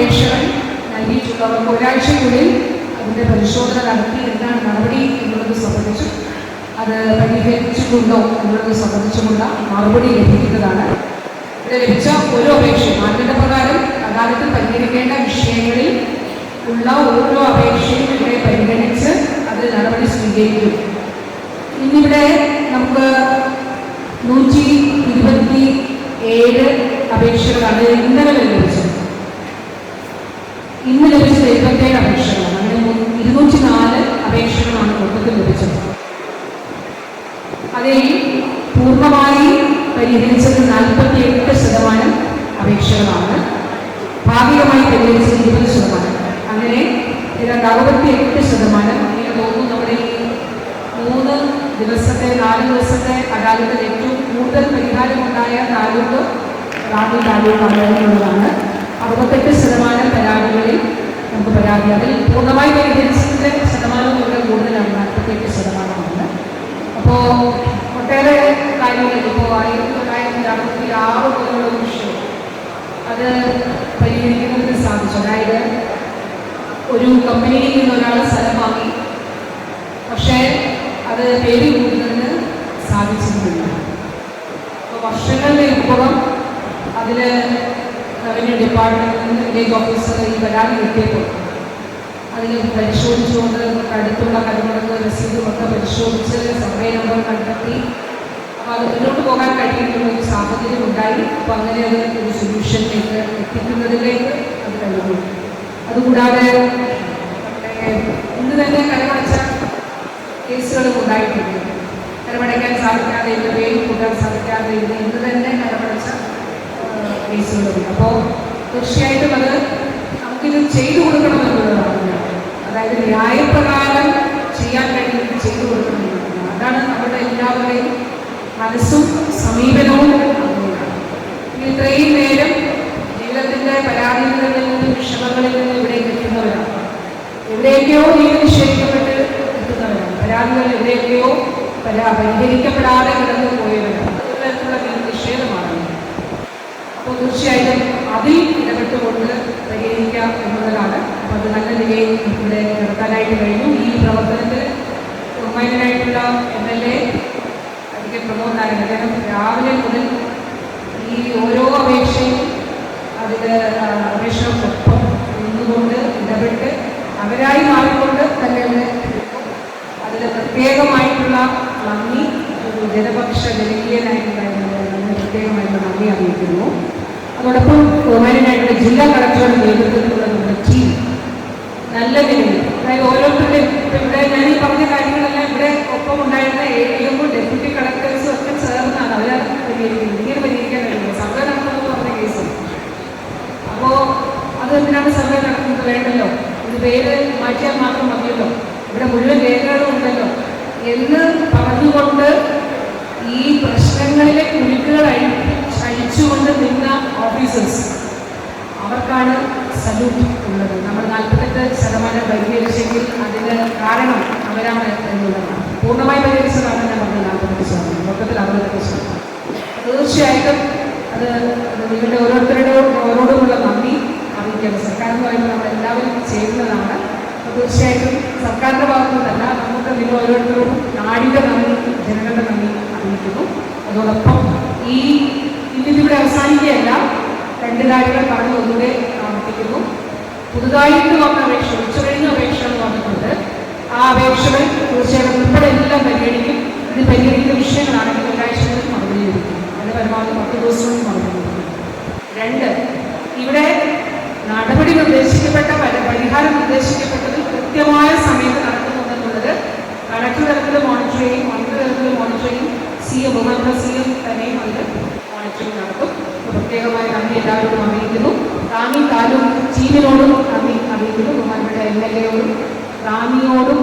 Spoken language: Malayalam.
അപേക്ഷകൾ നൽകിയിട്ടുള്ളവർക്ക് ഒരാഴ്ചയ്ക്കുള്ളിൽ അതിന്റെ പരിശോധന നടത്തി എന്താണ് നടപടി എന്നുള്ളത് സംബന്ധിച്ചും അത് പരിഹരിച്ചിട്ടുണ്ടോ എന്നുള്ളത് സംബന്ധിച്ചുമുള്ള മറുപടി ലഭിക്കുന്നതാണ്. ഇവിടെ ലഭിച്ച ഓരോ അപേക്ഷയും മാനദണ്ഡപ്രകാരം അദാലത്തിൽ പരിഹരിക്കേണ്ട വിഷയങ്ങളിൽ ഉള്ള ഓരോ അപേക്ഷയും ഇവിടെ പരിഗണിച്ച് അതിൽ നടപടി സ്വീകരിക്കും. ഇന്നിവിടെ നമുക്ക് നൂറ്റി ഇരുപത്തി ഏഴ് അപേക്ഷകളാണ് ഇന്നലെ ലഭിച്ചത്. ലഭിച്ചത് ഇരുപത്തേഴ് അപേക്ഷകളാണ് അങ്ങനെ ഇരുന്നൂറ്റി നാല് അപേക്ഷകളാണ് മൊത്തത്തിൽ ലഭിച്ചത്. അതിൽ പൂർണമായി പരിഹരിച്ചത് നാൽപ്പത്തി എട്ട് ശതമാനം അപേക്ഷകളാണ്. ഭാഗികമായി പരിഹരിച്ചത് ഇരുപത് ശതമാനം. അങ്ങനെ ഏതാണ്ട് അറുപത്തി എട്ട് ശതമാനം. എനിക്ക് തോന്നുന്നു നമ്മുടെ ഈ മൂന്ന് ദിവസത്തെ നാല് ദിവസത്തെ അദാലത്തിൽ ഏറ്റവും കൂടുതൽ പരിഹാരമുണ്ടായ താലൂക്ക് റാന്നി താലൂക്ക് അദാലത്തിലുള്ളതാണ് അറുപത്തെട്ട് ശതമാനം പരാതികളിൽ നമുക്ക് പരാതി. അതിൽ പൂർണമായി പരിഹരിച്ചതിന്റെ ശതമാനം ഇവിടെ കൂടുതലാണ്. നാൽപ്പത്തിയെട്ട് ശതമാനമാണ്. അപ്പോൾ ഒട്ടേറെ കാര്യങ്ങൾ ഇപ്പോൾ ആയിരത്തി തൊള്ളായിരത്തി അറുപത്തി ആറ് പോലുള്ള വിഷയം. അത് പരിഹരിക്കുന്നതിന് സാധിച്ചു. അതായത് ഒരു കമ്പനിയിൽ നിന്ന് ഒരാൾ സ്ഥലം വാങ്ങി. പക്ഷേ അത് പേര് കൂടുന്നതിന് സാധിച്ചിരുന്നില്ല. അപ്പോൾ വർഷങ്ങളുടെ ഇപ്പുറം അതിൽ റവന്യൂ ഡിപ്പാർട്ട്മെന്റിൽ നിന്ന് വില്ലേജ് ഓഫീസർ ഈ പരാതി കിട്ടിയപ്പോൾ അതിൽ പരിശോധിച്ചുകൊണ്ട് നമുക്ക് അടുത്തുള്ള കരുമുടക്ക് രസീതും ഒക്കെ പരിശോധിച്ച് സർവേ നമ്പർ കണ്ടെത്തി. അപ്പോൾ അത് മുന്നോട്ട് പോകാൻ കഴിയുന്ന ഒരു സാഹചര്യം ഉണ്ടായി. അപ്പോൾ അങ്ങനെ അത് ഒരു സൊല്യൂഷനിലേക്ക് എത്തിക്കുന്നതിലേക്ക് അത് കഴിഞ്ഞു. അതുകൂടാതെ ഇന്ന് തന്നെ കരമടച്ച കേസുകളും ഉണ്ടായിട്ടുണ്ട്. കരമടയ്ക്കാൻ സാധിക്കാതെ ഇന്ന് പേര് കൂട്ടാൻ സാധിക്കാതെ ഇന്ന് ഇന്ന് തന്നെ കരമടച്ച കേസുകളുണ്ട് അപ്പോൾ തീർച്ചയായിട്ടും അത് നമുക്കിത് ചെയ്തു കൊടുക്കണം എന്നുള്ളതാണ് അതായത് ന്യായപ്രകാരം ചെയ്യാൻ കഴിയുന്നത് ചെയ്തു കൊടുക്കണം അതാണ് നമ്മുടെ എല്ലാവരുടെയും മനസ്സും സമീപനവും ഇത്രയും നേരം ജീവിതത്തിന്റെ പരാതികളിൽ നിന്നും വിഷമങ്ങളിൽ നിന്നും ഇവിടേക്ക് എത്തുന്നവരാണ്. എവിടെയൊക്കെയോ നീതി നിഷേധിക്കപ്പെട്ട് എത്തുന്നവരാണ്. പരാതികൾ എവിടെയൊക്കെയോ പരാ പരിഹരിക്കപ്പെടാതെ കിടന്നു പോയവരാണ്. തീർച്ചയായിട്ടും അതിൽ ഇടപെട്ടുകൊണ്ട് പരിഹരിക്കാം എന്നുള്ളതാണ്. അപ്പോൾ അത് നല്ല നിലയിൽ ഇവിടെ നടത്താനായിട്ട് കഴിഞ്ഞു. ഈ പ്രവർത്തനത്തിൽ ബഹുമാനായിട്ടുള്ള എം എൽ എ അധികം പ്രമോദ് നാരായണൻ അദ്ദേഹം രാവിലെ മുതൽ ഈ ഓരോ അപേക്ഷയും അതിൽ അപേക്ഷകൾക്കൊപ്പം നിന്നുകൊണ്ട് ഇടപെട്ട് അവരായി മാറിക്കൊണ്ട് തന്നെ അതിൽ പ്രത്യേകമായിട്ടുള്ള നന്ദി. ജനപക്ഷ ജനകീയനായിട്ടുള്ള പ്രത്യേകമായിട്ടുള്ള നന്ദി അറിയിക്കുന്നു. അതോടൊപ്പം ബഹുമാനായിട്ടുള്ള ജില്ലാ കളക്ടറുടെ നേതൃത്വത്തിലുള്ള നമ്മുടെ ടീം നല്ല നിലയിൽ. അതായത് ഓരോരുത്തരുടെയും ഇവിടെ ഞാൻ ഈ പറഞ്ഞ കാര്യങ്ങളെല്ലാം ഇവിടെ ഒപ്പം ഉണ്ടായിരുന്ന എ ഡിഎമ്മും ഡെപ്യൂട്ടി കളക്ടേഴ്സും ഒക്കെ ചേർന്നാണ് അവരത് പരിഹരിക്കുന്നത്. ഇങ്ങനെ പരിഹരിക്കാൻ കഴിയുന്നത് സർവേ നടത്തണമെന്ന് പറഞ്ഞ കേസ്. അപ്പോൾ അത് എന്തിനാണ് സർവേ നടത്തുന്നത് വേണ്ടല്ലോ? ഇത് പേര് മാറ്റിയാൽ മാത്രം മതിയല്ലോ? ഇവിടെ മുഴുവൻ രേഖകളും ഉണ്ടല്ലോ? എന്ന് പറഞ്ഞുകൊണ്ട് ഈ പ്രശ്നങ്ങളിലെ കുരുക്കുകൾ അഴിച്ചുകൊണ്ട് നിന്ന ഓഫീസേഴ്സ് അവർക്കാണ് സല്യൂട്ട് ഉള്ളത്. നമ്മൾ നാൽപ്പത്തെട്ട് ശതമാനം പരിഹരിച്ചെങ്കിൽ അതിന് കാരണം അവരാണ് എന്നുള്ളതാണ്. പൂർണമായി പരിഹരിച്ചതാണ് ഞാൻ പറഞ്ഞത് നാൽപ്പത്തെട്ട് ശതമാനം. മൊത്തത്തിൽ അറുപത്തെട്ട് ശതമാനം. തീർച്ചയായിട്ടും അത് നിങ്ങളുടെ ഓരോരുത്തരുടെ ഓരോടുമുള്ള നന്ദി അറിയിക്കണം സർക്കാർ എന്ന് പറയുമ്പോൾ നമ്മളെല്ലാവരും എല്ലാവരും അപ്പോൾ തീർച്ചയായിട്ടും സർക്കാരിന്റെ ഭാഗത്തു നിന്നല്ല നമുക്ക് നിങ്ങൾ ഓരോരുത്തരോടും നാടിന്റെ നന്ദി ജനങ്ങളുടെ നന്ദി അറിയിക്കുന്നു. അതോടൊപ്പം ഈ അവസാനിക്കുകയല്ല. രണ്ട് കാര്യങ്ങൾ പറഞ്ഞു ഒന്നുകൂടെ ആവർത്തിക്കുന്നു. പുതുതായിട്ട് വന്ന അപേക്ഷ ഉച്ചകഴിഞ്ഞ അപേക്ഷകൾ വന്നിട്ടുണ്ട്. ആ അപേക്ഷകൾ തീർച്ചയായിട്ടും ഉൾപ്പെടെ എല്ലാം പരിഗണിക്കും. ഇത് പരിഗണിക്കുന്ന വിഷയങ്ങളാണെങ്കിൽ ഒരാഴ്ചകളിൽ മറുപടി ലഭിക്കും അതിന് പരമാവധി പത്ത് ദിവസങ്ങളിൽ മറുപടി രണ്ട് ഇവിടെ നടപടി നിർദ്ദേശിക്കപ്പെട്ട പരി- പരിഹാരം നിർദ്ദേശിക്കപ്പെട്ടതിൽ കൃത്യമായ സമയത്ത് നന്ദി എല്ലാവരോടും അറിയിക്കുന്നു. റാന്നി താലൂക്ക് ചീമിനോടും നന്ദി അറിയിക്കുന്നു. ബഹുമാനപ്പെട്ട എം എൽ എയോടും റാന്നിയോടും